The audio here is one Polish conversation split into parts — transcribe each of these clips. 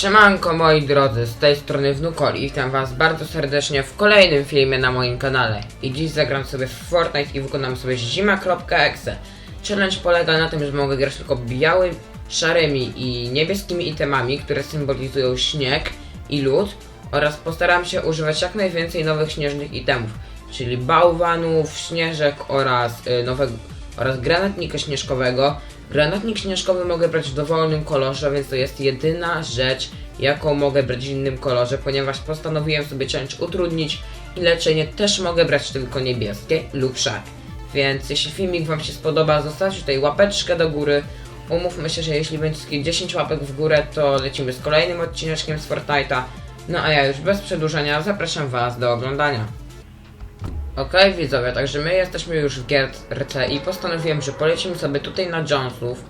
Siemanko moi drodzy, z tej strony Wnukol i witam was bardzo serdecznie w kolejnym filmie na moim kanale. I dziś zagram sobie w Fortnite i wykonam sobie zima.exe. Challenge polega na tym, że mogę grać tylko białymi, szarymi i niebieskimi itemami, które symbolizują śnieg i lód oraz postaram się używać jak najwięcej nowych śnieżnych itemów, czyli bałwanów, śnieżek oraz y, nowego oraz granatnika śnieżkowego. Granatnik śnieżkowy mogę brać w dowolnym kolorze, więc to jest jedyna rzecz, jaką mogę brać w innym kolorze, ponieważ postanowiłem sobie challenge utrudnić i leczenie też mogę brać tylko niebieskie lub szare. Więc jeśli filmik Wam się spodoba, zostawcie tutaj łapeczkę do góry. Umówmy się, że jeśli będzie takie 10 łapek w górę, to lecimy z kolejnym odcineczkiem z Fortnite'a. No a ja już bez przedłużenia zapraszam Was do oglądania. Okej widzowie, także my jesteśmy już w gierce i postanowiłem, że polecimy sobie tutaj na Jonesów,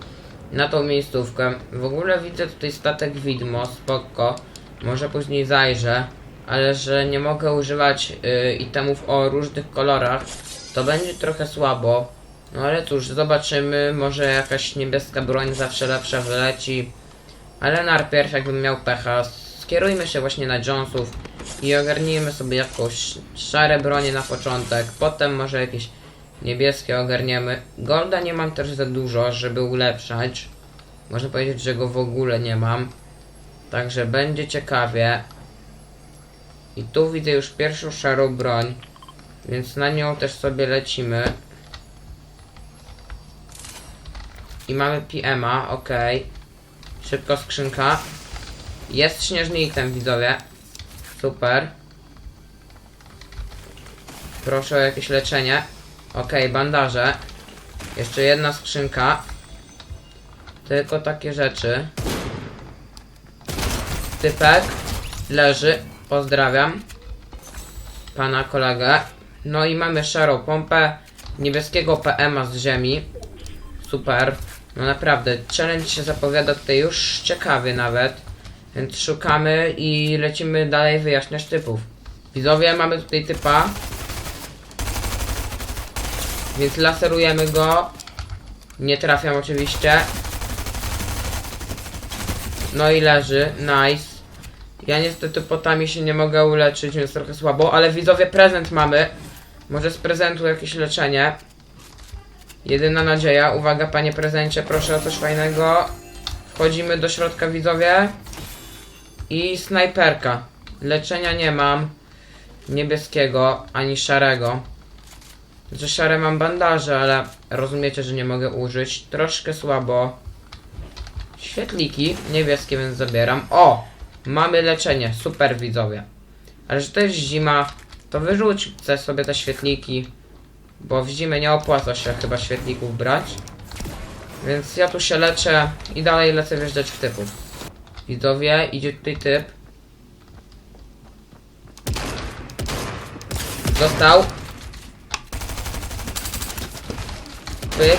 na tą miejscówkę. W ogóle widzę tutaj statek widmo, spoko, może później zajrzę, ale że nie mogę używać y, itemów o różnych kolorach, to będzie trochę słabo. No ale cóż, zobaczymy, może jakaś niebieska broń zawsze lepsza wyleci. Ale najpierw jakbym miał pecha, skierujmy się właśnie na Jonesów i ogarnijmy sobie jakąś szare bronie na początek, potem może jakieś niebieskie ogarniemy. Golda nie mam też za dużo, żeby ulepszać. Można powiedzieć, że go w ogóle nie mam. Także będzie ciekawie. I tu widzę już pierwszą szarą broń, więc na nią też sobie lecimy. I mamy PM'a, ok. Szybko skrzynka. Jest śnieżny item, widzowie. Super. Proszę o jakieś leczenie. Okej, bandaże. Jeszcze jedna skrzynka. Tylko takie rzeczy. Typek. Leży. Pozdrawiam. Pana kolegę. No i mamy szarą pompę. Niebieskiego PMA z ziemi. Super. No naprawdę, challenge się zapowiada tutaj już ciekawy nawet. Więc szukamy i lecimy dalej wyjaśniać typów. Widzowie, mamy tutaj typa. Więc laserujemy go. Nie trafiam oczywiście. No i leży, nice. Ja niestety potami się nie mogę uleczyć, więc trochę słabo, ale widzowie prezent mamy. Może z prezentu jakieś leczenie. Jedyna nadzieja. Uwaga panie prezencie, proszę o coś fajnego. Wchodzimy do środka widzowie. I snajperka. Leczenia nie mam. Niebieskiego, ani szarego. Że szare mam bandaże, ale rozumiecie, że nie mogę użyć. Troszkę słabo. Świetliki, niebieskie, więc zabieram. O! Mamy leczenie, super widzowie. Ale że to jest zima, to wyrzućcie sobie te świetliki. Bo w zimę nie opłaca się chyba świetlików brać. Więc ja tu się leczę i dalej lecę wjeżdżać w typów. Widzowie, idzie tutaj typ. Został. Pyk.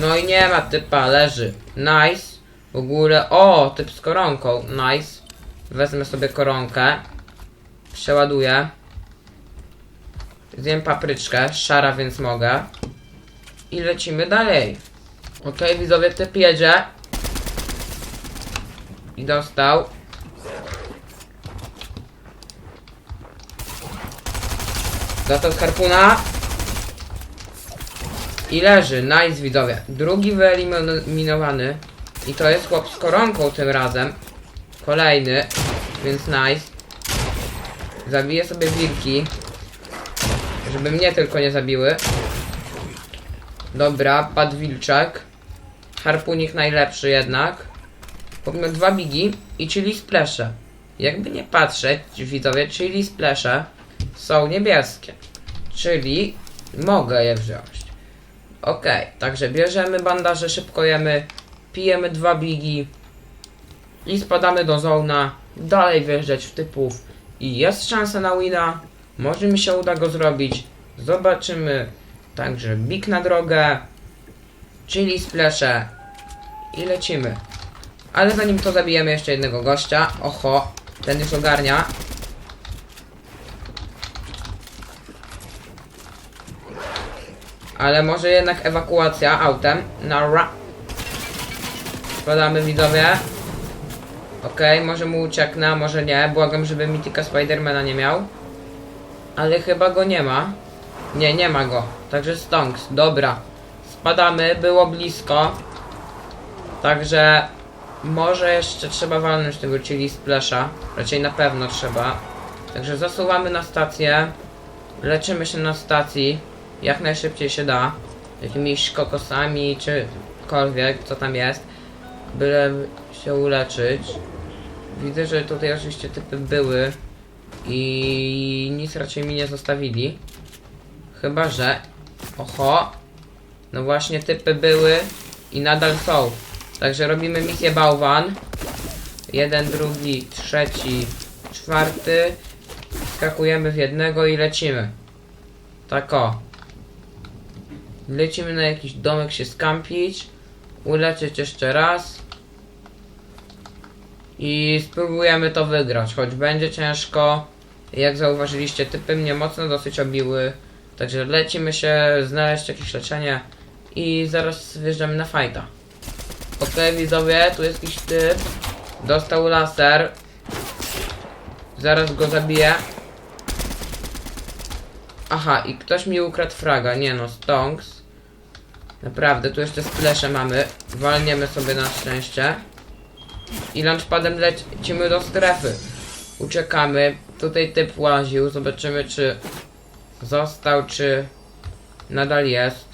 No i nie ma typa, leży. Nice. W ogóle, o, typ z koronką. Nice. Wezmę sobie koronkę. Przeładuję. Zjem papryczkę, szara więc mogę. I lecimy dalej. Okej, widzowie, typ jedzie. I dostał. Dostał z harpuna. I leży, nice widzowie. Drugi wyeliminowany. I to jest chłop z koronką tym razem. Kolejny, więc nice. Zabiję sobie wilki. Żeby mnie tylko nie zabiły. Dobra, padł wilczek. Harpunik najlepszy jednak. Powiedzmy dwa bigi i chili splesze. Jakby nie patrzeć, widzowie, chili splesze są niebieskie. Czyli mogę je wziąć. Okej, także bierzemy bandaże, szybko jemy, pijemy dwa bigi i spadamy do zona, dalej wjeżdżać w typów i jest szansa na wina, może mi się uda go zrobić, zobaczymy, także big na drogę, chili splesze i lecimy. Ale zanim to zabijemy jeszcze jednego gościa, oho, ten już ogarnia, Ale może jednak ewakuacja autem. Nara. Spadamy widzowie. Okej, może mu ucieknę, może nie. Błagam, żeby Mitika Spidermana nie miał. Ale chyba go nie ma. Nie, nie ma go. Także Stonks, dobra. Spadamy, było blisko. Także może jeszcze trzeba walnąć tego czyli splasha. Raczej na pewno trzeba. Także zasuwamy na stację. Leczymy się na stacji. Jak najszybciej się da. Jakimiś kokosami czy cokolwiek, co tam jest. Byle się uleczyć. Widzę, że tutaj oczywiście typy były. I nic raczej mi nie zostawili. Chyba, że... Oho! No właśnie typy były i nadal są. Także robimy misję bałwan. Jeden, drugi, trzeci, czwarty. Skakujemy w jednego i lecimy. Tak o. Lecimy na jakiś domek się skampić. Ulecieć jeszcze raz. I spróbujemy to wygrać, choć będzie ciężko. Jak zauważyliście, typy mnie mocno dosyć obiły. Także lecimy się znaleźć jakieś leczenie i zaraz wjeżdżamy na fajta. Okej widzowie, tu jest jakiś typ. Dostał laser. Zaraz go zabiję. Aha, i ktoś mi ukradł fraga. Nie no, stonks. Naprawdę, tu jeszcze splesze mamy. Walniemy sobie na szczęście. I launchpadem lecimy do strefy. Uciekamy. Tutaj typ łaził. Zobaczymy, czy został, czy nadal jest.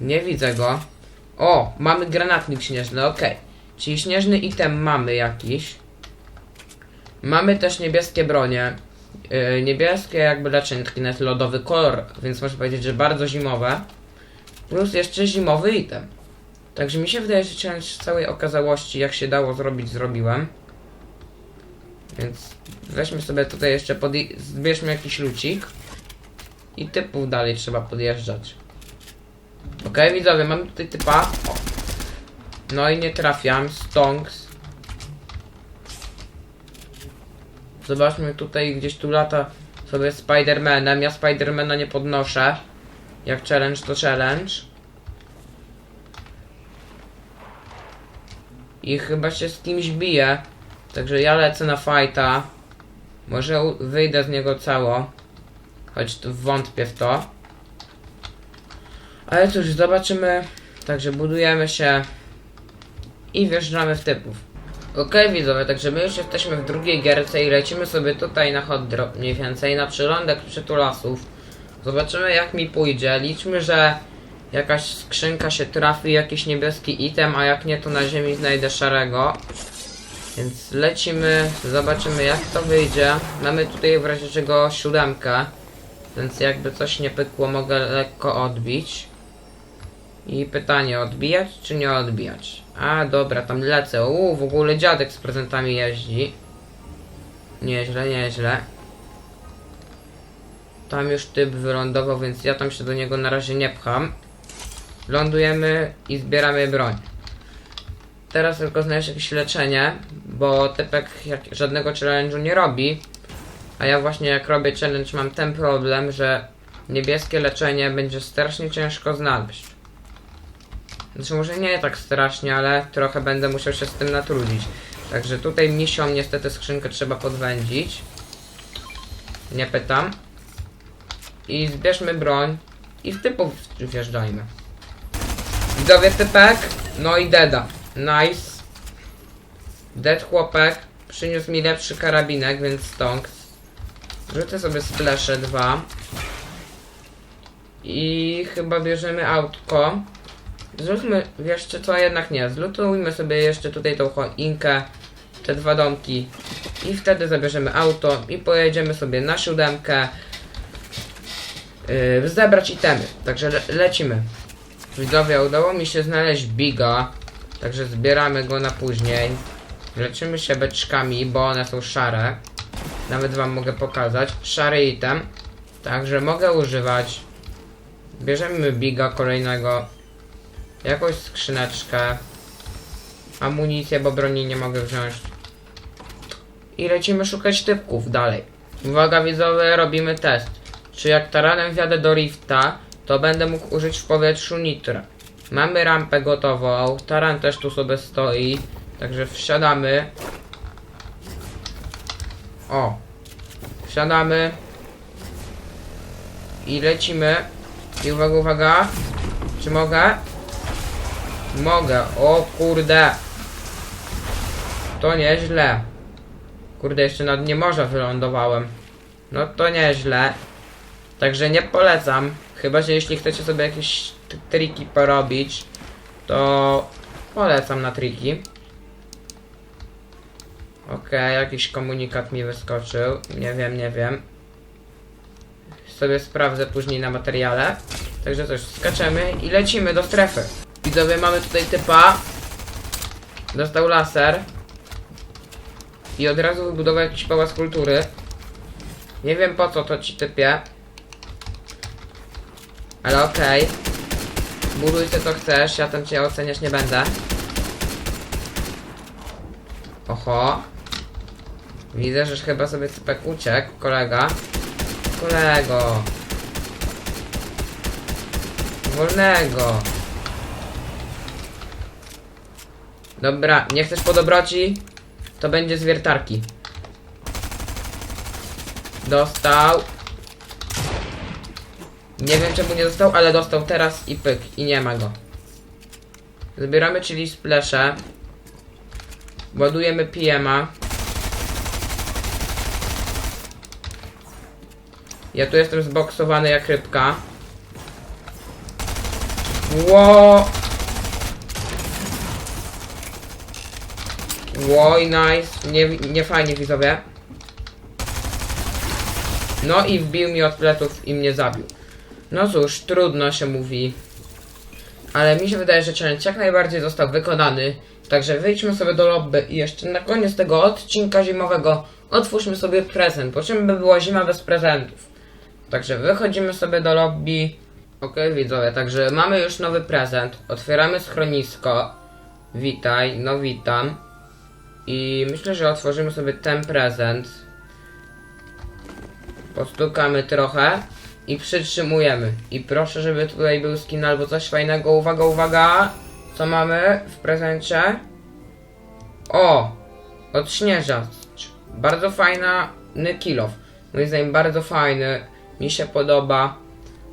Nie widzę go. O, mamy granatnik śnieżny, okej. Czyli śnieżny item mamy jakiś. Mamy też niebieskie bronie. Yy, niebieskie jakby leczynki, nawet lodowy kolor, więc można powiedzieć, że bardzo zimowe. Plus jeszcze zimowy item. Także mi się wydaje, że w całej okazałości, jak się dało zrobić, zrobiłem. Więc weźmy sobie tutaj jeszcze, podje- zbierzmy jakiś lucik. I typów dalej trzeba podjeżdżać. Okej, widzowie, mamy tutaj typa. No i nie trafiam. Stonks. Zobaczmy tutaj, gdzieś tu lata sobie Spidermanem. Ja Spidermana nie podnoszę. Jak challenge to challenge. I chyba się z kimś bije. Także ja lecę na fighta. Może wyjdę z niego cało. Choć wątpię w to. Ale cóż, zobaczymy. Także budujemy się i wjeżdżamy w typów. Okej widzowie, także my już jesteśmy w drugiej gierce i lecimy sobie tutaj na hot drop mniej więcej, na przylądek przytulasów. Zobaczymy jak mi pójdzie. Liczmy, że jakaś skrzynka się trafi, jakiś niebieski item, a jak nie to na ziemi znajdę szarego. Więc lecimy, zobaczymy jak to wyjdzie. Mamy tutaj w razie czego siódemkę. Więc jakby coś nie pykło, mogę lekko odbić. I pytanie, odbijać czy nie odbijać? A, dobra, tam lecę. Uuu, w ogóle dziadek z prezentami jeździ. Nieźle, nieźle. Tam już typ wylądował, więc ja tam się do niego na razie nie pcham. Lądujemy i zbieramy broń. Teraz tylko znaleźć jakieś leczenie, bo typek żadnego challenge'u nie robi. A ja właśnie jak robię challenge mam ten problem, że niebieskie leczenie będzie strasznie ciężko znaleźć. Znaczy może nie tak strasznie, ale trochę będę musiał się z tym natrudzić. Także tutaj misią niestety skrzynkę trzeba podwędzić. Nie pytam. I zbierzmy broń i w typów wjeżdżajmy. Widzowie typek, no i deda. Nice. Dead chłopek przyniósł mi lepszy karabinek, więc stąd. Rzucę sobie splesze 2. I chyba bierzemy autko. Zróbmy jeszcze co, jednak nie. Zlutujmy sobie jeszcze tutaj tą choinkę, te dwa domki. I wtedy zabierzemy auto i pojedziemy sobie na siódemkę. Yy, zebrać itemy. Także le lecimy. Widzowie, udało mi się znaleźć Biga. Także zbieramy go na później. Leczymy się beczkami, bo one są szare. Nawet wam mogę pokazać. Szary item. Także mogę używać. Bierzemy biga kolejnego. Jakąś skrzyneczkę. Amunicję, bo broni nie mogę wziąć. I lecimy szukać typków dalej. Uwaga widzowie, robimy test. Czy jak taranem wjadę do rifta, to będę mógł użyć w powietrzu nitra. Mamy rampę gotową, taran też tu sobie stoi. Także wsiadamy. O. Wsiadamy. I lecimy. I uwaga, uwaga. Czy mogę? Mogę. O kurde. To nieźle. Kurde, jeszcze na dnie morza wylądowałem. No to nieźle. Także nie polecam. Chyba, że jeśli chcecie sobie jakieś triki porobić, to polecam na triki. Okej, jakiś komunikat mi wyskoczył. Nie wiem, nie wiem. Sobie sprawdzę później na materiale. Także coś, skaczemy i lecimy do strefy. Widzowie, mamy tutaj typa. Dostał laser. I od razu wybudował jakiś pałac kultury. Nie wiem po co to ci typie. Ale okej. Buduj co to chcesz, ja tam cię oceniać nie będę. Oho. Widzę, że chyba sobie typek uciekł, kolega. Kolego. Wolnego. Dobra, nie chcesz po dobroci? To będzie z wiertarki. Dostał. Nie wiem czemu nie dostał, ale dostał teraz i pyk. I nie ma go. Zabieramy czyli splesze. Ładujemy PM-a. Ja tu jestem zboksowany jak rybka. Ło! Łoj, nice. Nie, nie fajnie widzowie. No i wbił mi od pleców i mnie zabił. No cóż, trudno się mówi. Ale mi się wydaje, że challenge jak najbardziej został wykonany. Także wyjdźmy sobie do lobby i jeszcze na koniec tego odcinka zimowego otwórzmy sobie prezent. Po czym by była zima bez prezentów. Także wychodzimy sobie do lobby. Okej widzowie, także mamy już nowy prezent. Otwieramy schronisko. Witaj, no witam. I myślę, że otworzymy sobie ten prezent. Postukamy trochę i przytrzymujemy. I proszę, żeby tutaj był skin albo coś fajnego. Uwaga, uwaga! Co mamy w prezencie? O! Odśnieżacz. Bardzo fajna kilof. Moim zdaniem bardzo fajny. Mi się podoba.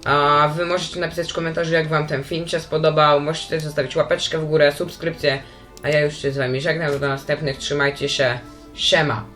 A wy możecie napisać w komentarzu, jak wam ten film się spodobał. Możecie też zostawić łapeczkę w górę, subskrypcję. A ja już się z wami żegnam. Do następnych. Trzymajcie się. Siema.